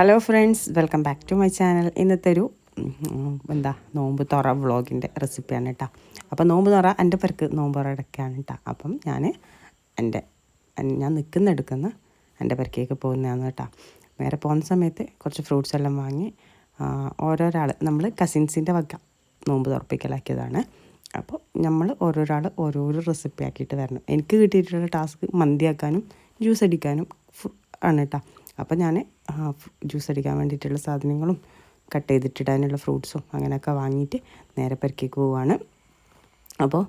Hello friends welcome back to my channel ഇന്നത്തെ ഒരു എന്താ നോമ്പ് തുറ വ്ളോഗിന്റെ റെസിപ്പിയാണ് കേട്ടോ. അപ്പം നോമ്പ് തുറ എന്റെ പേർക്ക് നോമ്പ് തുറ ഇടയ്ക്കാണ് കേട്ടോ. അപ്പം ഞാൻ എന്റെ ഞാൻ നിൽക്കുന്ന എടുക്കുന്ന എന്റെ പേർക്കേക്ക് പോകുന്നതാണ് കേട്ടോ. നേരെ പോകുന്ന സമയത്ത് കുറച്ച് ഫ്രൂട്ട്സ് എല്ലാം വാങ്ങി ഓരോരാൾ നമ്മൾ കസിൻസിന്റെ വക നോമ്പ് തുറപ്പിക്കലാക്കിയതാണ്. അപ്പോൾ നമ്മൾ ഓരോരാൾ ഓരോരോ റെസിപ്പി ആക്കിയിട്ട് വരണം. എനിക്ക് കിട്ടിയിട്ടുള്ള ടാസ്ക് മന്തിയാക്കാനും ജ്യൂസ് അടിക്കാനും ആണ് കേട്ടോ. അപ്പോൾ ഞാൻ ജ്യൂസ് അടിക്കാൻ വേണ്ടിയിട്ടുള്ള സാധനങ്ങളും കട്ട് ചെയ്തിട്ടിടാനുള്ള ഫ്രൂട്ട്സും അങ്ങനെയൊക്കെ വാങ്ങിയിട്ട് നേരെ പെരക്കേക്ക് പോവുകയാണ് അപ്പോൾ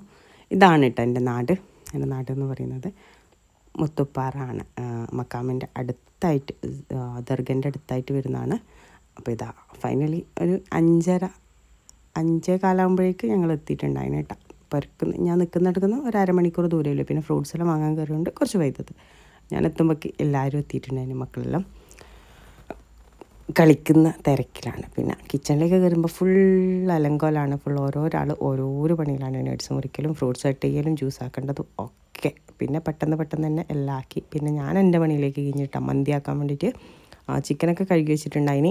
ഇതാണ് കേട്ടോ എന്റെ നാട്. എന്റെ നാട് എന്ന് പറയുന്നത് മുത്തുപ്പാറാണ്. മക്കാമിന്റെ അടുത്തായിട്ട് ദർഗന്റെ അടുത്തായിട്ട് വരുന്നതാണ്. അപ്പോൾ ഇതാ ഫൈനലി ഒരു അഞ്ചര അഞ്ചേ കാലാകുമ്പോഴേക്ക് ഞങ്ങൾ എത്തിയിട്ടുണ്ടായിന് കേട്ടോ പെരക്കുന്ന ഞാൻ നിൽക്കുന്നിടക്കുന്ന ഒരു അരമണിക്കൂർ ദൂരമില്ല പിന്നെ ഫ്രൂട്ട്സ് എല്ലാം വാങ്ങാൻ കയറിയുണ്ട് കുറച്ച് വൈകിട്ടത് ഞാൻ എത്തുമ്പോഴേക്ക് എല്ലാവരും എത്തിയിട്ടുണ്ടായിരുന്നു മക്കളെല്ലാം. കളിക്കുന്ന തിരക്കിലാണ്. പിന്നെ കിച്ചണിലേക്ക് കയറുമ്പോൾ ഫുൾ അലങ്കോലാണ്. ഫുൾ ഓരോരാൾ ഓരോരോ പണിയിലാണ്. നട്സ് മുറിക്കലും ഫ്രൂട്ട്സ് കട്ട് ചെയ്യലും ജ്യൂസ് ആക്കേണ്ടതും ഒക്കെ. പിന്നെ പെട്ടെന്ന് പെട്ടെന്ന് തന്നെ എല്ലാം ആക്കി പിന്നെ ഞാൻ എന്റെ പണിയിലേക്ക് കഴിഞ്ഞിട്ടാണ് മന്തിയാക്കാൻ വേണ്ടിയിട്ട് ആ, ചിക്കനൊക്കെ കഴുകി വെച്ചിട്ടുണ്ടായിനി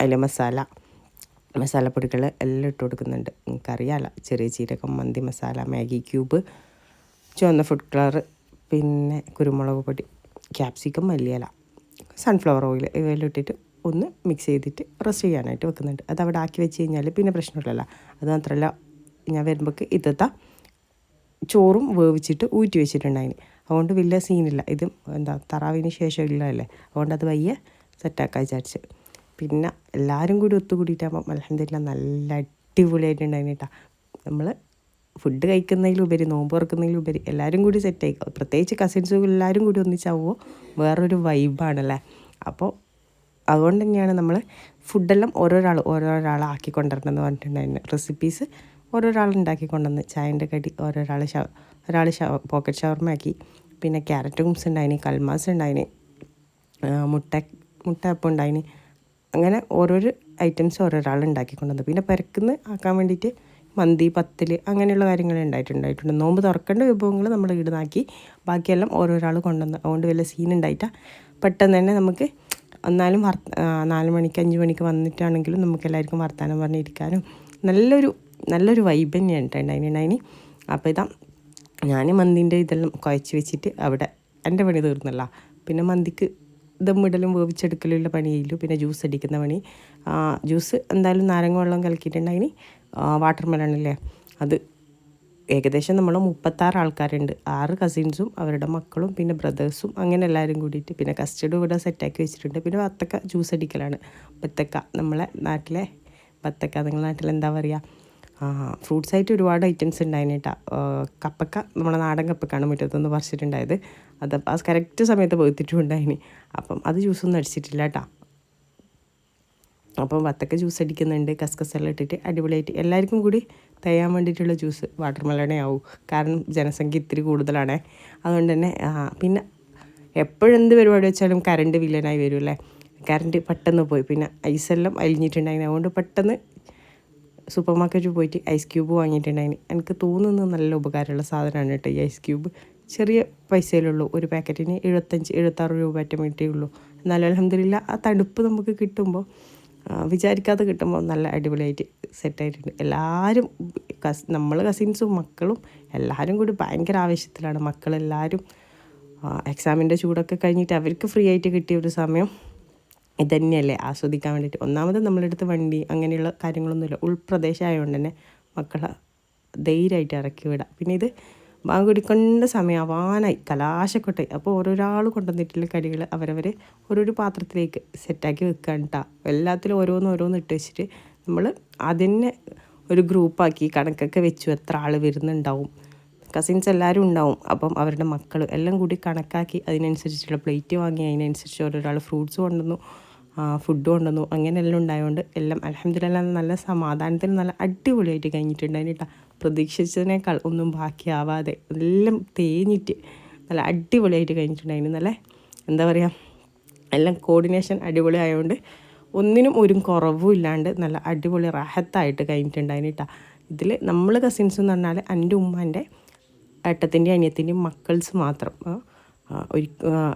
അതിൽ മസാല മസാലപ്പൊടികൾ എല്ലാം ഇട്ട് കൊടുക്കുന്നുണ്ട്. എനിക്കറിയാമല്ല ചെറിയ ജീരകം മന്തി മസാല മാഗി ക്യൂബ് ചുവന്ന ഫുഡ് കളർ പിന്നെ കുരുമുളക് പൊടി ക്യാപ്സിക്കം മല്ലിയില സൺഫ്ലവർ ഓയിൽ ഇവയെല്ലാം ഇട്ടിട്ട് ഒന്ന് മിക്സ് ചെയ്തിട്ട് റെസ്റ്റ് ചെയ്യാനായിട്ട് വെക്കുന്നുണ്ട്. അത് അവിടെ ആക്കി വെച്ച് കഴിഞ്ഞാൽ പിന്നെ പ്രശ്നമില്ലല്ലോ. അത് മാത്രമല്ല ഞാൻ വരുമ്പോൾക്ക് ഇതത്താ ചോറും വേവിച്ചിട്ട് ഊറ്റി വെച്ചിട്ടുണ്ടായിന്. അതുകൊണ്ട് വലിയ സീനില്ല ഇത് എന്താ തറാവിന് ശേഷം ഇല്ലല്ലേ. അതുകൊണ്ട് അത് വയ്യ സെറ്റാക്കാൻ വിചാരിച്ച്. പിന്നെ എല്ലാവരും കൂടി ഒത്തുകൂടിയിട്ടാകുമ്പോൾ അലഹമില്ല നല്ല അടിപൊളിയായിട്ടുണ്ടായിന് കേട്ടോ. നമ്മൾ ഫുഡ് കഴിക്കുന്നതിലുപരി നോമ്പ് തുറക്കുന്നതിലുപരി എല്ലാവരും കൂടി സെറ്റായി പ്രത്യേകിച്ച് കസിൻസും എല്ലാവരും കൂടി ഒന്നിച്ചാവുമ്പോൾ വേറൊരു വൈബാണല്ലേ അപ്പോൾ അതുകൊണ്ട് തന്നെയാണ് നമ്മൾ ഫുഡെല്ലാം ഓരോരാൾ ഓരോരാൾ ആക്കി കൊണ്ടുവരണം എന്ന് പറഞ്ഞിട്ടുണ്ടായിരുന്നു. റെസിപ്പീസ് ഓരോരാൾ ഉണ്ടാക്കി കൊണ്ടുവന്ന് ചായന്റെ കടി ഓരോരാൾ ഷ ഒരാൾ ഷ പോക്കറ്റ് ഷവർമ്മയാക്കി പിന്നെ ക്യാരറ്റ് കുംസ് ഉണ്ടായിന് കൽമാസ് ഉണ്ടായിന് മുട്ട മുട്ട അപ്പം ഉണ്ടായിന്. അങ്ങനെ ഓരോരോ ഐറ്റംസ് ഓരോരാൾ ഉണ്ടാക്കി കൊണ്ടുവന്നു പിന്നെ പരക്കുന്ന ആക്കാൻ വേണ്ടിയിട്ട് മന്തി പത്തിൽ അങ്ങനെയുള്ള കാര്യങ്ങൾ ഉണ്ടായിട്ടുണ്ടായിട്ടുണ്ട്. നോമ്പ് തുറക്കേണ്ട വിഭവങ്ങൾ നമ്മൾ ഇടുന്നാക്കി ബാക്കിയെല്ലാം ഓരോരാൾ കൊണ്ടുവന്ന് അതുകൊണ്ട് വലിയ സീൻ ഉണ്ടായിട്ടാണ് പെട്ടെന്ന് തന്നെ നമുക്ക് എന്നാലും വർ നാല് മണിക്ക് അഞ്ച് മണിക്ക് വന്നിട്ടാണെങ്കിലും നമുക്ക് എല്ലാവർക്കും വർത്തമാനം പറഞ്ഞിരിക്കാനും നല്ലൊരു നല്ലൊരു വൈബ് തന്നെയാണ് കേട്ടോ ഉണ്ടായിന് അപ്പോൾ ഇതാ ഞാൻ മന്തിന്റെ ഇതെല്ലാം കുഴച്ച് വെച്ചിട്ട് അവിടെ എന്റെ പണി തീർന്നല്ല. പിന്നെ മന്തിക്ക് ദമ്മിടലും വേവിച്ചെടുക്കലുള്ള പണിയില്ലു പിന്നെ ജ്യൂസ് അടിക്കുന്ന പണി. ജ്യൂസ് എന്തായാലും നാരങ്ങ വെള്ളം കലക്കിയിട്ടുണ്ടായിന്. വാട്ടർ മെലൺ അല്ലേ? അത് ഏകദേശം നമ്മൾ മുപ്പത്താറ് ആൾക്കാരുണ്ട്. ആറ് കസിൻസും അവരുടെ മക്കളും പിന്നെ ബ്രദേഴ്സും അങ്ങനെ എല്ലാവരും കൂടിയിട്ട് പിന്നെ കസ്റ്റഡും ഇവിടെ സെറ്റാക്കി വെച്ചിട്ടുണ്ട്. പിന്നെ വത്തക്ക ജ്യൂസ് അടിക്കലാണ്. ബത്തക്ക നമ്മളെ നാട്ടിലെ ബത്തക്ക നിങ്ങളുടെ നാട്ടിൽ എന്താ പറയുക ഫ്രൂട്ട്സ് ആയിട്ട് ഒരുപാട് ഐറ്റംസ് ഉണ്ടായിരുന്നു കേട്ടോ കപ്പക്ക നമ്മുടെ നാടൻ കപ്പക്കാണ് മുറ്റത്തുനിന്ന് പറിച്ചിട്ടുണ്ടായത്. അത് ആ കറക്റ്റ് സമയത്ത് പോയിത്തിട്ടും ഉണ്ടായിന് അപ്പം അത് ജ്യൂസൊന്നും അടിച്ചിട്ടില്ല കേട്ടോ അപ്പം വത്തക്ക ജ്യൂസ് അടിക്കുന്നുണ്ട്. കസ്കസെല്ലാം ഇട്ടിട്ട് അടിപൊളിയായിട്ട് എല്ലാവർക്കും കൂടി തയ്യാൻ വേണ്ടിയിട്ടുള്ള ജ്യൂസ് വാട്ടർ മെലണേ ആവും കാരണം ജനസംഖ്യ ഇത്തിരി കൂടുതലാണേ. അതുകൊണ്ട് തന്നെ പിന്നെ എപ്പോഴെന്ത് പരിപാടി വെച്ചാലും കറണ്ട് വില്ലനായി വരും അല്ലേ കറണ്ട് പെട്ടെന്ന് പോയി. പിന്നെ ഐസെല്ലാം അലിഞ്ഞിട്ടുണ്ടായിരുന്നു അതുകൊണ്ട് പെട്ടെന്ന് സൂപ്പർ മാർക്കറ്റിൽ പോയിട്ട് ഐസ് ക്യൂബ് വാങ്ങിയിട്ടുണ്ടായിന്. എനിക്ക് തോന്നുന്നത് നല്ല ഉപകാരമുള്ള സാധനമാണ് കേട്ടോ ഈ ഐസ് ക്യൂബ്. ചെറിയ പൈസയിലുള്ളൂ. ഒരു പാക്കറ്റിന് എഴുപത്തഞ്ച് എഴുപത്താറ് രൂപ കിട്ടിയുള്ളൂ. ഉള്ളൂ എന്നാലും അലഹമില്ല ആ തണുപ്പ് നമുക്ക് കിട്ടുമ്പോൾ വിചാരിക്കാതെ കിട്ടുമ്പോൾ നല്ല അടിപൊളിയായിട്ട് സെറ്റായിട്ടുണ്ട് എല്ലാവരും കസ് നമ്മൾ കസിൻസും മക്കളും എല്ലാവരും കൂടി ഭയങ്കര ആവേശത്തിലാണ്. മക്കളെല്ലാവരും എക്സാമിന്റെ ചൂടൊക്കെ കഴിഞ്ഞിട്ട് അവർക്ക് ഫ്രീ ആയിട്ട് കിട്ടിയ ഒരു സമയം ഇതന്നെയല്ലേ ആസ്വദിക്കാൻ വേണ്ടിയിട്ട്. ഒന്നാമത് നമ്മളെടുത്ത് വണ്ടി അങ്ങനെയുള്ള കാര്യങ്ങളൊന്നുമില്ല. ഉൾപ്രദേശമായതുകൊണ്ട് തന്നെ മക്കളെ ധൈര്യമായിട്ട് ഇറക്കി വിടാം. പിന്നെ ഇത് ബാങ്ക് കുടിക്കേണ്ട സമയമാവാനായി. കലാശക്കൊട്ടെ. അപ്പോൾ ഓരോരാൾ കൊണ്ടുവന്നിട്ടുള്ള കടികൾ അവരവർ ഓരോരോ പാത്രത്തിലേക്ക് സെറ്റാക്കി വെക്കുകയാണ് കേട്ടോ എല്ലാത്തിലും ഓരോന്ന് ഓരോന്ന് ഇട്ട് വെച്ചിട്ട് നമ്മൾ അതിനെ ഒരു ഗ്രൂപ്പാക്കി കണക്കൊക്കെ വെച്ചു എത്ര ആൾ വരുന്നുണ്ടാവും. കസിൻസ് എല്ലാവരും ഉണ്ടാവും. അപ്പം അവരുടെ മക്കൾ എല്ലാം കൂടി കണക്കാക്കി അതിനനുസരിച്ചുള്ള പ്ലേറ്റ് വാങ്ങി അതിനനുസരിച്ച് ഓരോരാൾ ഫ്രൂട്ട്സ് കൊണ്ടുവന്നു. ഫുഡ് കൊണ്ടുവന്നു. അങ്ങനെ എല്ലാം ഉണ്ടായതുകൊണ്ട് എല്ലാം അലഹമ്മദില്ല നല്ല സമാധാനത്തിൽ നല്ല അടിപൊളിയായിട്ട് കഴിഞ്ഞിട്ടുണ്ടായിരുന്നു കേട്ടോ പ്രതീക്ഷിച്ചതിനേക്കാൾ ഒന്നും ബാക്കിയാവാതെ എല്ലാം തേഞ്ഞിട്ട് നല്ല അടിപൊളിയായിട്ട് കഴിഞ്ഞിട്ടുണ്ടായിരുന്നു നല്ല എന്താ പറയുക എല്ലാം കോർഡിനേഷൻ അടിപൊളി ആയതുകൊണ്ട് ഒന്നിനും ഒരു കുറവും ഇല്ലാണ്ട് നല്ല അടിപൊളി റാഹത്തായിട്ട് കഴിഞ്ഞിട്ടുണ്ടായിന് കേട്ടോ ഇതിൽ നമ്മൾ കസിൻസ് എന്ന് പറഞ്ഞാൽ എന്റെ ഉമ്മാന്റെ ഏട്ടത്തിന്റെയും അനിയത്തിന്റെയും മക്കൾസ് മാത്രം. ഒരു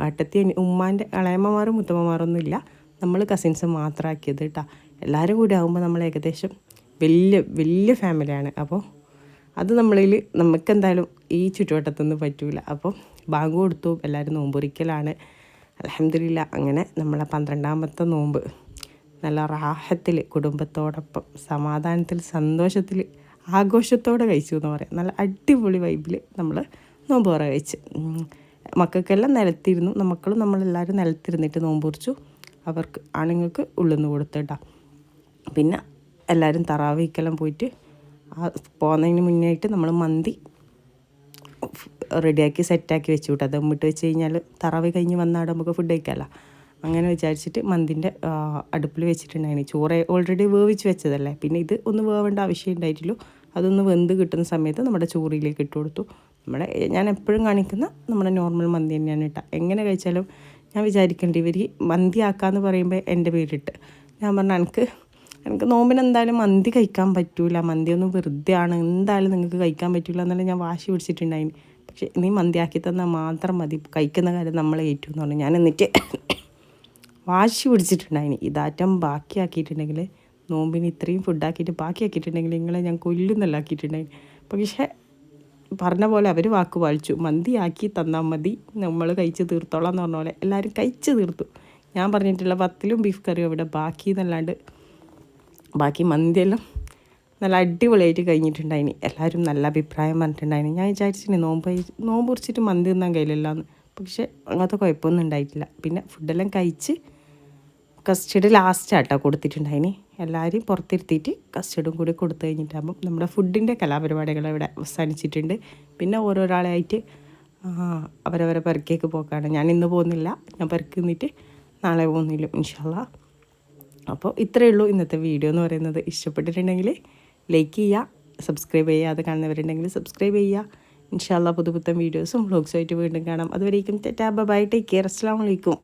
ഏട്ടത്തി ഉമ്മാന്റെ ഇളയമ്മമാരും മുത്തമ്മമാരൊന്നും ഇല്ല നമ്മൾ കസിൻസ് മാത്രമാക്കിയത് കേട്ടോ എല്ലാവരും കൂടി ആകുമ്പോൾ നമ്മൾ ഏകദേശം വലിയ വലിയ ഫാമിലിയാണ് അപ്പോൾ അത് നമ്മളിൽ നമുക്കെന്തായാലും ഈ ചുറ്റുവട്ടത്തൊന്നും പറ്റൂല. അപ്പോൾ ബാങ്ക് കൊടുത്തു. എല്ലാവരും നോമ്പൊരിക്കലാണ്. അലഹമില്ല അങ്ങനെ നമ്മളെ പന്ത്രണ്ടാമത്തെ നോമ്പ്. നല്ല റാഹത്തിൽ കുടുംബത്തോടൊപ്പം സമാധാനത്തിൽ സന്തോഷത്തിൽ ആഘോഷത്തോടെ കഴിച്ചു എന്ന് പറയാം. നല്ല അടിപൊളി വൈബിൽ നമ്മൾ നോമ്പ് പറ കഴിച്ച്. മക്കൾക്കെല്ലാം നിലത്തിരുന്നു. മക്കളും നമ്മളെല്ലാവരും നിലത്തിരുന്നിട്ട് നോമ്പ് കുറിച്ചു അവർക്ക് ആണുങ്ങൾക്ക് ഉള്ളിന്ന് കൊടുത്തിട്ടാ പിന്നെ എല്ലാവരും തറാവിക്കെല്ലാം പോയിട്ട് ആ പോകുന്നതിന് മുന്നേ ആയിട്ട് നമ്മൾ മന്തി റെഡിയാക്കി സെറ്റാക്കി വെച്ചു വിട്ടു ദമ്മിട്ട് വെച്ച് കഴിഞ്ഞാൽ തറാവി കഴിഞ്ഞ് വന്നാടെ നമുക്ക് ഫുഡ് കഴിക്കാമല്ലോ അങ്ങനെ വിചാരിച്ചിട്ട് മന്തിന്റെ അടുപ്പിൽ വെച്ചിട്ടുണ്ടായിരുന്നു ചോറ് ഓൾറെഡി വേവിച്ച് വെച്ചതല്ലേ. പിന്നെ ഇത് ഒന്ന് വേവേണ്ട ആവശ്യം ഉണ്ടായിട്ടുള്ളൂ അതൊന്ന് വെന്ത് കിട്ടുന്ന സമയത്ത് നമ്മുടെ ചോറിലേക്ക് ഇട്ട് കൊടുത്തു. നമ്മുടെ ഞാൻ എപ്പോഴും കാണിക്കുന്ന നമ്മുടെ നോർമൽ മന്തി തന്നെയാണ് ഇട്ട എങ്ങനെ കഴിച്ചാലും ഞാൻ വിചാരിക്കേണ്ടി ഇവർ മന്തി ആക്കാന്ന് പറയുമ്പോൾ എന്റെ പേരിട്ട്. ഞാൻ പറഞ്ഞു എനിക്ക് എനിക്ക് നോമ്പിന് എന്തായാലും മന്തി കഴിക്കാൻ പറ്റൂല. മന്തി ഒന്നും വെറുതെ ആണ്. എന്തായാലും നിങ്ങൾക്ക് കഴിക്കാൻ പറ്റൂല എന്നല്ല ഞാൻ വാശി പിടിച്ചിട്ടുണ്ടായിന്. പക്ഷേ നീ മന്തി ആക്കി തന്നാൽ മാത്രം മതി. കഴിക്കുന്ന കാര്യം നമ്മൾ ഏറ്റു എന്ന് പറഞ്ഞു. ഞാൻ എന്നിട്ട് വാശി പിടിച്ചിട്ടുണ്ടായിന്. ഇതാറ്റം ബാക്കിയാക്കിയിട്ടുണ്ടെങ്കിൽ നോമ്പിന് ഇത്രയും ഫുഡാക്കിയിട്ട് ബാക്കിയാക്കിയിട്ടുണ്ടെങ്കിൽ നിങ്ങളെ ഞാൻ കൊല്ലുന്നല്ല ആക്കിയിട്ടുണ്ടായിന് പക്ഷേ പറഞ്ഞ പോലെ അവർ വാക്ക് പാലിച്ചു. മന്തി ആക്കി തന്നാൽ മതി. നമ്മൾ കഴിച്ച് തീർത്തോളാം എന്ന് പറഞ്ഞ പോലെ എല്ലാവരും കഴിച്ച് തീർത്തു. ഞാൻ പറഞ്ഞിട്ടുള്ള പത്തിലും ബീഫ് കറിയും അവിടെ ബാക്കി എന്നല്ലാണ്ട്. ബാക്കി മന്തിയെല്ലാം നല്ല അടിപൊളിയായിട്ട് കഴിഞ്ഞിട്ടുണ്ടായിന്. എല്ലാവരും നല്ല അഭിപ്രായം പറഞ്ഞിട്ടുണ്ടായിന്. ഞാൻ വിചാരിച്ചിന് നോമ്പ് നോമ്പ് കുറിച്ചിട്ട് മന്തി തിന്നാൻ കഴിയില്ലല്ലോ എന്ന് പക്ഷേ അങ്ങനത്തെ കുഴപ്പമൊന്നും ഉണ്ടായിട്ടില്ല. പിന്നെ ഫുഡെല്ലാം കഴിച്ച് കസ്റ്റഡ് ലാസ്റ്റ് ആട്ടോ കൊടുത്തിട്ടുണ്ടായിനി. എല്ലാവരും പുറത്തിരുത്തിയിട്ട് കസ്റ്റഡും കൂടി കൊടുത്തു കഴിഞ്ഞിട്ടാകുമ്പം നമ്മുടെ ഫുഡിന്റെ കലാപരിപാടികൾ ഇവിടെ അവസാനിച്ചിട്ടുണ്ട്. പിന്നെ ഓരോരാളായിട്ട് അവരവരെ പെരക്കേക്ക് പോക്കാണ്. ഞാൻ ഇന്ന് പോകുന്നില്ല. ഞാൻ പെരക്ക് നിന്നിട്ട് നാളെ പോകുന്നില്ല ഇൻഷാല്ല അപ്പോൾ ഇത്രയേ ഉള്ളൂ ഇന്നത്തെ വീഡിയോ എന്ന് പറയുന്നത്. ഇഷ്ടപ്പെട്ടിട്ടുണ്ടെങ്കിൽ ലൈക്ക് ചെയ്യുക സബ്സ്ക്രൈബ് ചെയ്യുക അത് കാണുന്നവരുണ്ടെങ്കിൽ സബ്സ്ക്രൈബ് ചെയ്യുക. ഇൻഷാല്ല പുതു പുത്തൻ വീഡിയോസും വ്ളോഗ്സുമായിട്ട് വീണ്ടും കാണാം. അതുവരേക്കും ടാ ബൈ ടേക്ക് കെയർ അസ്സാം വലൈക്കും